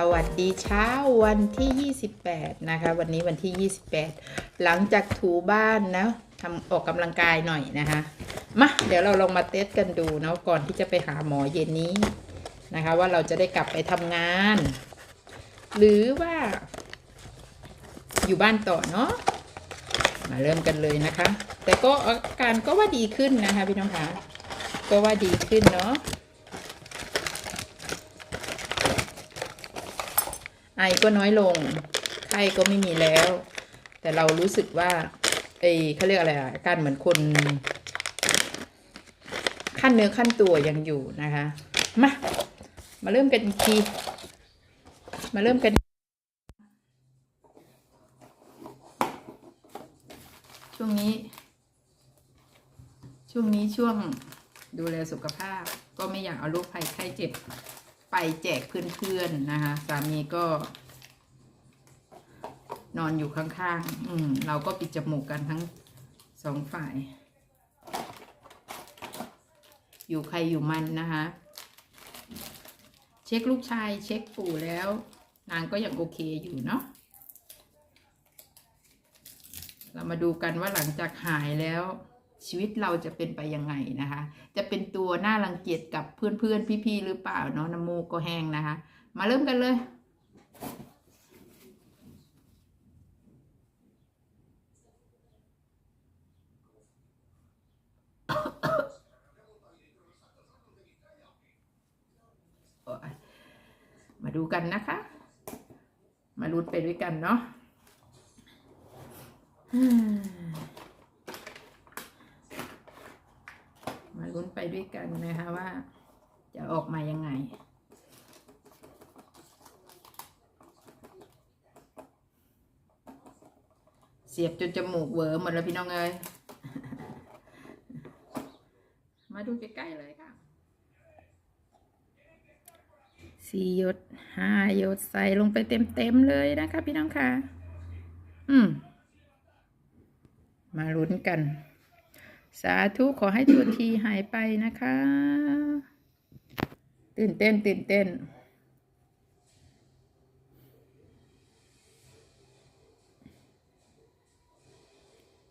สวัสดีเช้าวันที่ 28 นะคะ วันนี้วันที่ 28 หลังจากถูบ้านนะทำออกกำลังกายหน่อยนะคะมาเดี๋ยวเราลองมาเทสกันดูเนาะก่อนที่จะไปหาหมอเย็นนี้นะคะ ว่าเราจะได้กลับไปทำงาน หรือว่า อยู่บ้านต่อเนาะมาเริ่มกันเลยนะคะ แต่ก็อาการก็ว่าดีขึ้นนะคะพี่น้องคะก็ว่าดีขึ้นเนาะ ไอก็น้อยลง ไข้ก็ไม่มีแล้ว แต่เรารู้สึกว่าเอเขาเรียกอะไรอะการเหมือนคน ขั้นเนื้อขั้นตัวยังอยู่นะคะ มา มาเริ่มกันทีมาเริ่มกัน ช่วงนี้ ช่วงนี้ช่วงดูแลสุขภาพ ก็ไม่อยากเอาโรคภัยไข้เจ็บ ไปแจกเพื่อนๆนะคะ สามีก็ นอนอยู่ข้างๆ อืม เราก็ปิดจมูกกันทั้งสองฝ่าย อยู่ใครอยู่มันนะคะ เช็คลูกชาย เช็คปู่แล้ว นางก็ยังโอเคอยู่เนาะเรามาดูกันว่าหลังจากหายแล้ว ชีวิตเราจะเป็นไปยังไงนะคะ จะเป็นตัวน่ารังเกียจกับเพื่อนๆพี่ๆหรือเปล่าเนาะน้ำมูกก็แห้งนะคะ มาเริ่มกันเลยโอ๊ยมาดูกันนะคะ มาลุ้นไปด้วยกันเนาะ มาลุ้นไป ด้วยกันนะคะว่า จะออกมายังไง เสียบจนจมูกเวอร์หมดแล้วพี่น้องเอ้ยมาดูใกล้ๆเลยค่ะสี่หยดห้าหยดใส่ลงไปเต็มๆเลยนะคะพี่น้องค่ะ อืม มาลุ้นกัน สาธุขอให้ตัวทีหายไปนะคะ ตื่นเต้นตื่นเต้น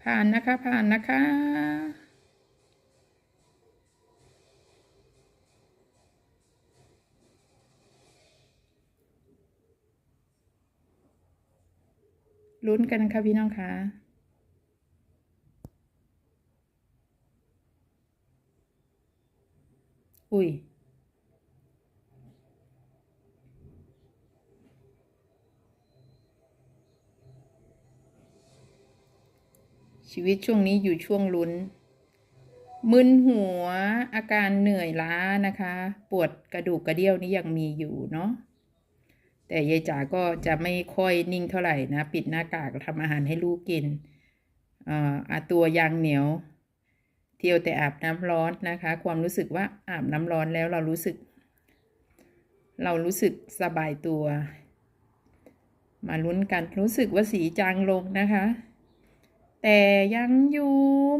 ผ่านนะคะ ผ่านนะคะ ลุ้นกันค่ะพี่น้องคะ อุ้ยชีวิตช่วงนี้อยู่ช่วงลุ้น มึนหัวอาการเหนื่อยล้านะคะ ปวดกระดูกกระเดี่ยวนี่ยังมีอยู่เนาะแต่ยายจ๋าก็จะไม่ค่อยนิ่งเท่าไหร่นะ ปิดหน้ากากทำอาหารให้ลูกกินอ่าอาตัวยางเหนียว เที่ยวแต่อาบน้ำร้อนนะคะ ความรู้สึกว่าอาบน้ำร้อนแล้วเรารู้สึก เรารู้สึกสบายตัว มาลุ้นกันรู้สึกว่าสีจางลงนะคะ แต่ยังอยู่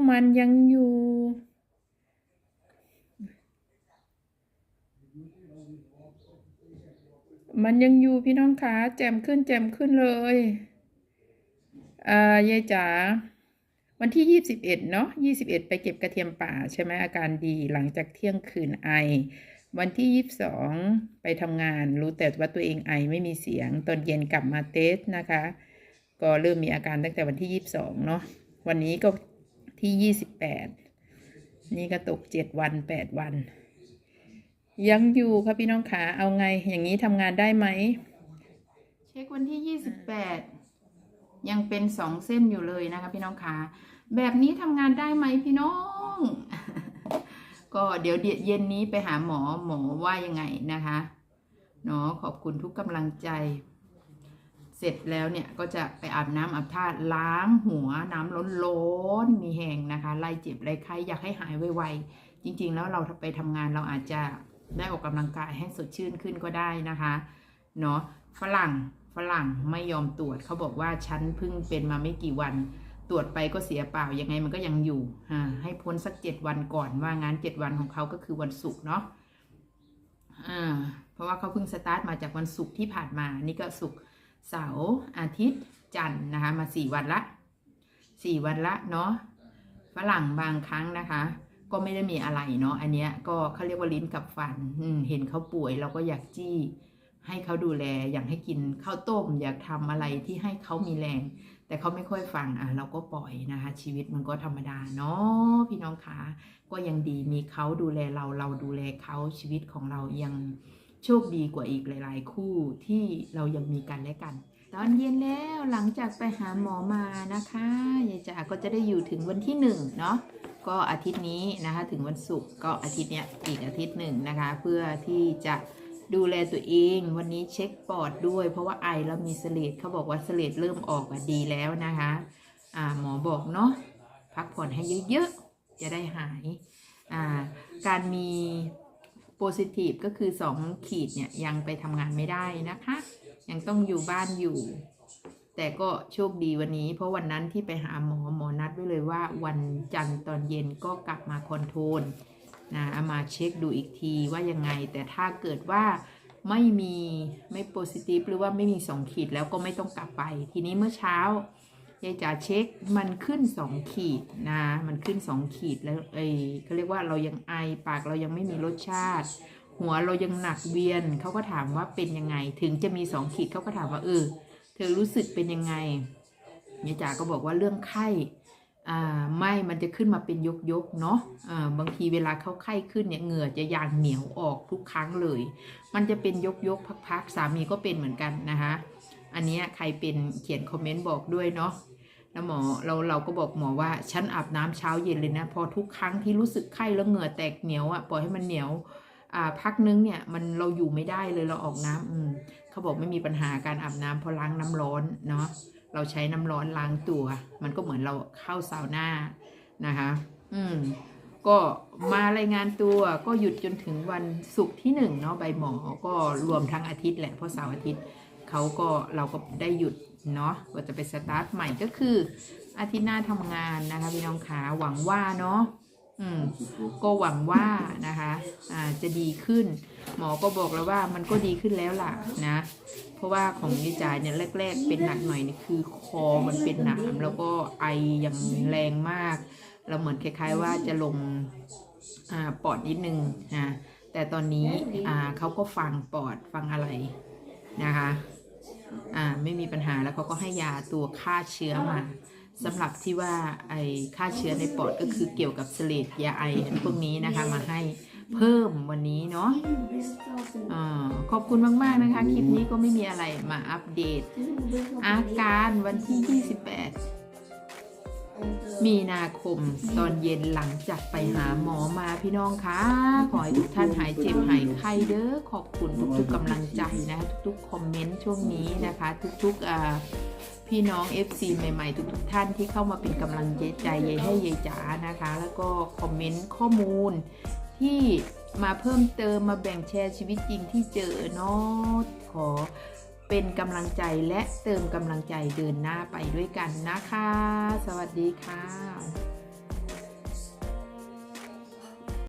มันยังอยู่มันยังอยู่พี่น้องคะแจ่มขึ้นแจ่มขึ้นเลย อ่ายายจ๋า วันที่ยี่สิบเอ็ดเนาะยี่สิบเอ็ดไปเก็บกระเทียมป่าใช่ไหมอาการดีหลังจากเที่ยงคืนไอ วันที่ยี่สิบสองไปทำงาน รู้แต่ว่าตัวเองไอไม่มีเสียง ตอนเย็นกลับมาเทสนะคะ ก็เริ่มมีอาการตั้งแต่วันที่ยี่สิบสองเนาะวันนี้ก็ที่ยี่สิบแปดนี่ก็ตกเจ็ดวันแปดวัน ยังอยู่ครับพี่น้องขาเอาไงอย่างนี้ทำงานได้ไหม เช็ควันที่ยี่สิบแปด ยังเป็นสองเส้นอยู่เลยนะคะพี่น้องขาแบบนี้ทำงานได้ไหมพี่น้อง ก็เดี๋ยวเย็นนี้ไปหาหมอหมอว่ายังไงนะคะเนาะขอบคุณทุกกำลังใจ เสร็จแล้วเนี่ยก็จะไปอาบน้ำอาบท่าล้างหัวน้ำร้อนๆมีแหงนะคะไล่เจ็บไล่ไข้อยากให้หายไวๆจริง ๆ แล้วเราไปทำงานเราอาจจะได้ออกกำลังกายให้สดชื่นขึ้นก็ได้นะคะเนาะฝรั่ง ฝรั่งไม่ยอมตรวจเขาบอกว่าฉันเพิ่งเป็นมาไม่กี่วัน ตรวจไปก็เสียเปล่ายังไงมันก็ยังอยู่อ่าให้พ้นสักเจ็ดวันก่อนว่างานเจ็ดวันของเขาก็คือวันศุกร์เนาะอ่าเพราะว่าเขาเพิ่งสตาร์ทมาจากวันศุกร์ที่ผ่านมา นี่ก็ศุกร์เสาร์อาทิตย์จันทร์นะคะ มาสี่วันละสี่วันละเนาะฝรั่งบางครั้งนะคะ ก็ไม่ได้มีอะไรเนาะอันเนี้ยก็เขาเรียกว่าลิ้นกับฟันอืเห็นเขาป่วยเราก็อยากจี้ ให้เขาดูแลอยากให้กินข้าวต้ม อยากทำอะไรที่ให้เขามีแรง แต่เขาไม่ค่อยฟังอะเราก็ปล่อยนะคะ ชีวิตมันก็ธรรมดาเนาะพี่น้องคะก็ยังดีมีเขาดูแลเราเราดูแลเขาชีวิตของเรายังโชคดีกว่าอีกหลาย ๆ คู่ที่เรายังมีกันและกัน ตอนเย็นแล้วหลังจากไปหาหมอมานะคะยายจ๋าก็จะได้อยู่ถึงวันที่หนึ่งเนาะก็อาทิตย์นี้นะคะถึงวันศุกร์ก็อาทิตย์เนี้ยอีกอาทิตย์หนึ่งนะคะ เพื่อที่จะ ดูแลตัวเอง วันนี้เช็คปอดด้วย เพราะว่าไอแล้วมีเสลดเขาบอกว่าเสลดเริ่มออกอะดีแล้วนะคะอ่าหมอบอกเนาะพักผ่อนให้เยอะๆ จะได้หายอ่าการมีโพซิทีฟก็คือ 2 ขีดเนี่ยยังไปทำงานไม่ได้นะคะ ยังต้องอยู่บ้านอยู่ แต่ก็โชคดีวันนี้ เพราะวันนั้นที่ไปหาหมอหมอนัดไว้เลยว่า วันจันทร์ตอนเย็นก็กลับมาคอนโทรล นะเอามาเช็คดูอีกทีว่ายังไง แต่ถ้าเกิดว่าไม่มีไม่โพซิทีฟหรือว่าไม่มี2ขีดแล้วก็ไม่ต้องกลับไป ทีนี้เมื่อเช้ายายจ๋าเช็คมันขึ้น2ขีดนะมันขึ้น2ขีดแล้วเอ้เขาเรียกว่าเรายังไอปากเรายังไม่มีรสชาติ หัวเรายังหนักเวียนเขาก็ถามว่าเป็นยังไง ถึงจะมีสองขีดเขาก็ถามว่าเออเธอรู้สึกเป็นยังไงยายจ๋าก็บอกว่าเรื่องไข้ อ่าไม่มันจะขึ้นมาเป็นยกยกๆเนาะอ่าบางทีเวลาเขาไข้ขึ้นเนี่ยเหงื่อจะยางเหนียวออกทุกครั้งเลย มันจะเป็นยกยกๆพักๆสามีก็เป็นเหมือนกันนะคะอันนี้ใครเป็นเขียนคอมเมนต์บอกด้วยเนาะแล้วหมอเราเราก็บอกหมอว่าฉันอาบน้ำเช้าเย็นเลยนะ พอทุกครั้งที่รู้สึกไข้แล้วเหงื่อแตกเหนียวอะปล่อยให้มันเหนียวอ่าพักนึงเนี่ยมันเราอยู่ไม่ได้เลยเราออกน้ำอืมเขาบอกไม่มีปัญหาการอาบน้ำเพราะล้างน้ำร้อนเนาะ เราใช้น้ำร้อนล้างตัว มันก็เหมือนเราเข้าซาวน่านะคะ อืม ก็มารายงานตัวก็หยุดจนถึงวันศุกร์ที่หนึ่งเนาะใบหมอก็รวมทั้งอาทิตย์แหละเพราะเสาร์อาทิตย์เขาก็เราก็ได้หยุดเนาะก็จะไปสตาร์ทใหม่ก็คืออาทิตย์หน้าทำงานนะคะพี่น้องขาหวังว่าเนาะ ก็หวังว่านะคะอ่าจะดีขึ้น หมอก็บอกแล้วว่ามันก็ดีขึ้นแล้วล่ะนะ เพราะว่าของยายจ่ายเนี่ยแรก ๆ เป็นหนักหน่อยนี่คือคอมันเป็นหนามแล้วก็ไออย่างแรงมาก เราเหมือนคล้าย ๆ ว่าจะลงอ่าปอดนิดนึงนะแต่ตอนนี้อ่าเขาก็ฟังปอดฟังอะไรนะคะอ่าไม่มีปัญหาแล้วเขาก็ให้ยาตัวฆ่าเชื้อมา สำหรับที่ว่าไอฆ่าเชื้อในปอดก็คือเกี่ยวกับเสลดยาไอพวกนี้นะคะมาให้เพิ่มวันนี้เนาะอ่าขอบคุณมาก ๆ นะคะ คลิปนี้ก็ไม่มีอะไรมาอัปเดต อาการวันที่ 28 มีนาคมตอนเย็นหลังจากไปหาหมอมาพี่น้องคะขอให้ทุกท่านหายเจ็บหายไข้เด้อขอบคุณทุกๆกำลังใจนะคะทุกๆ คอมเมนต์ช่วงนี้นะคะ ทุกๆ พี่น้อง FC ใหม่ๆ ทุกๆท่านที่เข้ามาเป็นกำลังใจยายให้ยายจ๋านะคะ แล้วก็คอมเมนต์ข้อมูลที่มาเพิ่มเติมมาแบ่งแชร์ชีวิตจริงที่เจอเนาะขอเป็นกำลังใจและเติมกำลังใจเดินหน้าไปด้วยกันนะคะ สวัสดีค่ะ